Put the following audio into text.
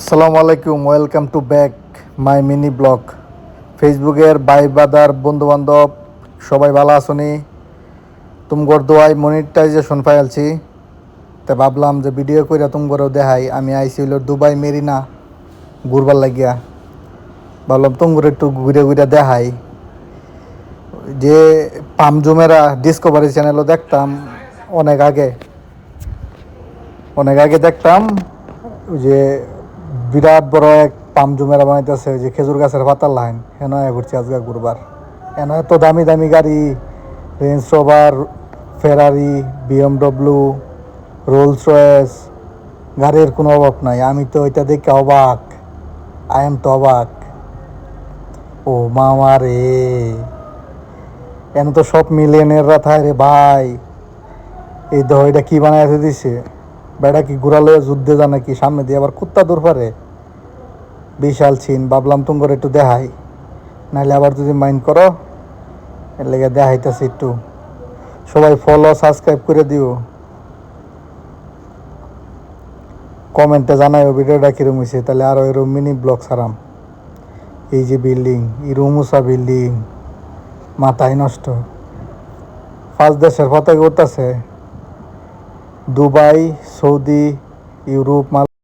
আসসালামু আলাইকুম welcome to back my mini blog ফেসবুকের ভাই বাদার বন্ধু বান্ধব সবাই ভালো আসনি তুমগর দোয়াই মনিটাইজেশন পাইলছি তে ভাবলাম যে ভিডিও করে তুমগরেও দেখাই। আমি আইসি হইল দুবাই, মেরিনা, ঘুরবার লাগিয়া। ভাবলাম তুমগর একটু ঘুরে ঘুরে দেখাই। যে পামজুমেরা ডিসকভারি চ্যানেলও দেখতাম অনেক আগে। অনেক আগে দেখতাম যে বিরাট বড় এক পামজুমেরা বানাইতেছে ওই যে খেজুর গাছের পাতার লাইন। হেন ঘুরছি আজকে ঘুরবার হেন এত দামি দামি গাড়ি Range Rover Ferrari BMW Rolls Royce গাড়ির কোনো অভাব নাই। আমি তো ওইটা দেখে অবাক। আই এম তো অবাক। ও মামা রে। এন তো সব মিলিয়নেররা থায় রে ভাই। এই দেহ এটা কি বানায় দিছে বেড়া কি ঘুরালে যুদ্ধে যা নাকি? সামনে দিয়ে আবার কুত্তা দূর পারে। বিশাল চিন ভাবলাম তুমি করে একটু দেখাই। নাহলে আবার যদি মাইন্ড করো, এর লেগে দেখাইতেছি একটু। সবাই ফলো সাবস্ক্রাইব করে দিও। কমেন্টে জানাইও ভিডিওটা কিরম হয়েছে তাহলে আরও এরকম মিনি ব্লগ সারাম এই যে বিল্ডিং ইরুমুসা বিল্ডিং মাথায় নষ্ট। পাঁচ দেশের পতাকা উঠতেছে দুবাই, সৌদি, ইউরোপ, মাল